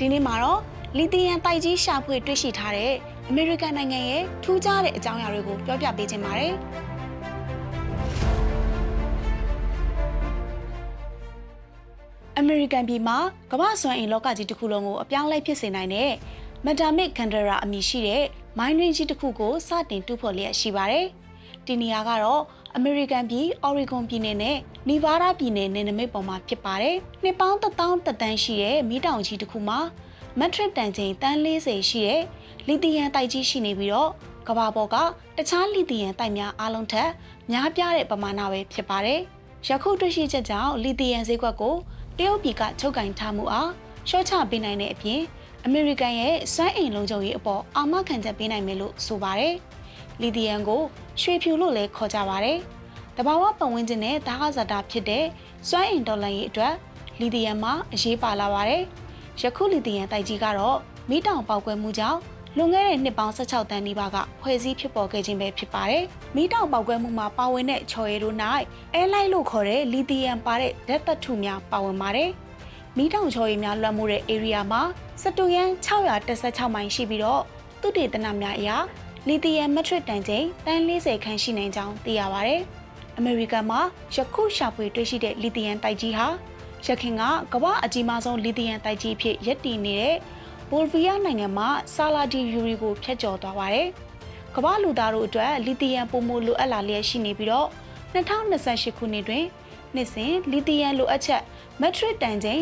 ဒီနေ့မှာတော့လီသီယမ်တိုက်ကြီးရှာဖွေတွေ့ရှိထားတဲ့အမေရိကန်နိုင်ငံရဲ့ထူးခြားတဲ့အကြောင်းအရာတွေကိုပြောပြပေးခြင်းပါတယ်အမေရိကန်ပြည်မှာကမ္ဘာစွမ်းအင်လောကကြီးတစ်ခုလုံးကိုအပြောင်းအလဲဖြစ်စေနိုင်တဲ့မက်တာမစ်ကန်ဒရာအမည်ရှိတဲ့မိုင်းရင်းကြီးတစ်ခုကိုစတင်တူးဖော်လျက်ရှိပါတယ်။ ဒီနေရာကတော့အမေရိကန်ပြည်အော်ရီဂွန်ပြည်နယ်နဲ့နီဗားဒါးပြည်နယ်နယ်နိမိတ်ပေါ်မှာဖြစ်ပါတယ်။နှစ်ပေါင်းတစ်သောင်းတစ်တန်းရှိတဲ့မီးတောင်ကြီးတစ်ခုမှာမက်ထရစ်တန်ချိန်တန်း40ရှိတဲ့လီသီယမ်တိုက်ကြီးရှိနေပြီးတော့ကမ္ဘာပေါ်ကတခြားလီသီယမ်တိုက်များအလုံးထက်များပြားတဲ့ပမာဏပဲဖြစ်ပါတယ်။ယခုတွေ့ရှိချက်ကြောင့်လီသီယမ်ဈေးကွက်ကိုတရုတ်ပြည်ကချုပ်ကင်ထားမှုအားရှော့ချပေးနိုင်တဲ့အပြင်အမေရိကန်ရဲ့စွမ်းအင်လုံးချုပ်ရေးအပေါ်အာမခံချက်ပေးနိုင်မယ်လို့ဆိုပါတယ်။ လီသီယမ်ကိုရွှေဖြူလို့လည်းခေါ်ကြပါတယ်။တဘာဝပတ်ဝန်းကျင်နဲ့ဓာတ်ကစားတာဖြစ်တဲ့စွမ်းအင်ဒေါ်လာရေးအတွက်လီသီယမ်မှာအရေးပါလာပါတယ်။ယခုလီသီယမ်တိုက်ကြီးကတော့မီးတောင်ပေါက်ကွဲမှုကြောင့်လွန်ခဲ့တဲ့နှစ်ပေါင်း16တန်းနီးပါးကဖွဲ့စည်းဖြစ်ပေါ်ခဲ့ခြင်းပဲဖြစ်ပါတယ်။မီးတောင်ပေါက်ကွဲမှုမှာပါဝင်တဲ့ချော်ရည်တို့၌အဲလိုက်လို့ခေါ်တဲ့လီသီယမ်ပါတဲ့ဓာတ်သတ္ထုများပါဝင်ပါတယ်။မီးတောင်ချော်ရည်များလွှမ်းမိုးတဲ့ area မှာစတူယန်616မိုင်ရှိပြီးတော့သူတေသနများအရ လီသီယမ်မက်ထရစ်တန်ချိန်တန်း40ခန်းရှိနိုင်ကြောင်းသိရပါတယ်။အမေရိကန်မှာယခုရှာဖွေတွေ့ရှိတဲ့လီသီယမ်တိုက်ကြီးဟာရခင်ကကမ္ဘာအကြီးမားဆုံးလီသီယမ်တိုက်ကြီးဖြစ်ရပ်တည်နေတဲ့ဘော်လ်ဗီးယားနိုင်ငံမှာဆာလာဒီယူရီကိုဖျက်ကျော်သွားပါတယ်။ကမ္ဘာလူသားတို့အတွက်လီသီယမ်ပုံမလိုအပ်လာလျက်ရှိနေပြီးတော့2028ခုနှစ်တွင်နှစ်စဉ်လီသီယမ်လိုအပ်ချက်မက်ထရစ်တန်ချိန်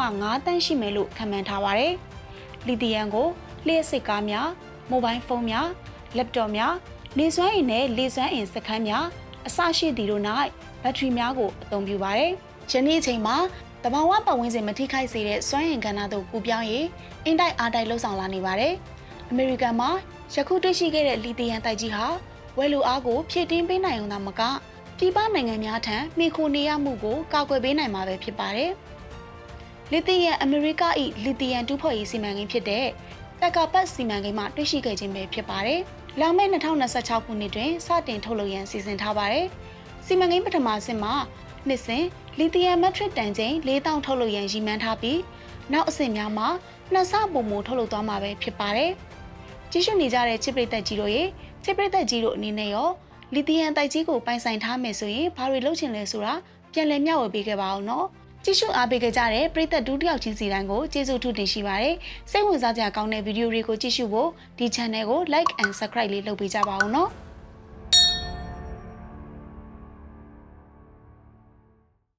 1.5တန်းရှိမယ်လို့ခန့်မှန်းထားပါတယ်။လီသီယမ်ကိုလျှက်စစ်ကားများ၊မိုဘိုင်းဖုန်းများ၊ လက်တော့များ၊လေစွမ်းအင်နဲ့လေစွမ်းအင်စခန်းများအစရှိသည်တို့၌ဘက်ထရီများကိုအသုံးပြုပါတယ်။ယနေ့အချိန်မှာတဘာဝပတ်ဝန်းကျင်မထိခိုက်စေတဲ့စွမ်းအင်ကဏ္ဍသို့ကူပြောင်းရေးအင်တိုက်အားတိုက်လှုပ်ဆောင်လာနေပါတယ်။အမေရိကန်မှာယခုတွေ့ရှိခဲ့တဲ့လီသီယမ်တိုက်ကြီးဟာဝယ်လိုအားကိုဖြည့်တင်းပေးနိုင်ုံသာမကပြည်ပနိုင်ငံများထံမိခိုနေရမှုကိုကာကွယ်ပေးနိုင်မှာပဲဖြစ်ပါတယ်။လီသီယမ်အမေရိက၏လီသီယမ်တူးဖော်ရေးစီမံကိန်းဖြစ်တဲ့ တက်ကပတ်စီမံကိန်းမှာတွေ့ရှိခဲ့ခြင်းပဲဖြစ်ပါတယ်။လာမယ့်2026ခုနှစ်တွင်စတင်ထုတ်လုပ်ရန်စီစဉ်ထားပါတယ်။စီမံကိန်းပထမဆင့်မှာနှစ်စဉ်လီသီယမ်မက်ထရစ်တန်ချိန်4000ထုတ်လုပ်ရန်ရည်မှန်းထားပြီးနောက်အဆင့်များမှာနှစ်ဆပုံမထုတ်လုပ်သွားမှာပဲဖြစ်ပါတယ်။ကြည့်ရှုနေကြတဲ့ချစ်ပရိသတ်ကြီးတို့ရေချစ်ပရိသတ်ကြီးတို့အနေနဲ့ရောလီသီယမ်တိုက်ကြီးကိုပိုင်ဆိုင်ထားမယ်ဆိုရင်ဘာတွေလုပ်ချင်လဲဆိုတာပြန်လည်မျှဝေပေးခဲ့ပါအောင်နော်။ ကြည့်ရှုအားပေးကြတဲ့ပရိသတ်ဒုတိယချင်းစီတိုင်းကိုကျေးဇူးထူးတင်ရှိပါတယ်။စိတ်ဝင်စားစရာကောင်းတဲ့ဗီဒီယိုတွေကိုကြည့်ရှုဖို့ဒီ channel ကို like and subscribe လေးလုပ်ပေးကြပါဦးနော်။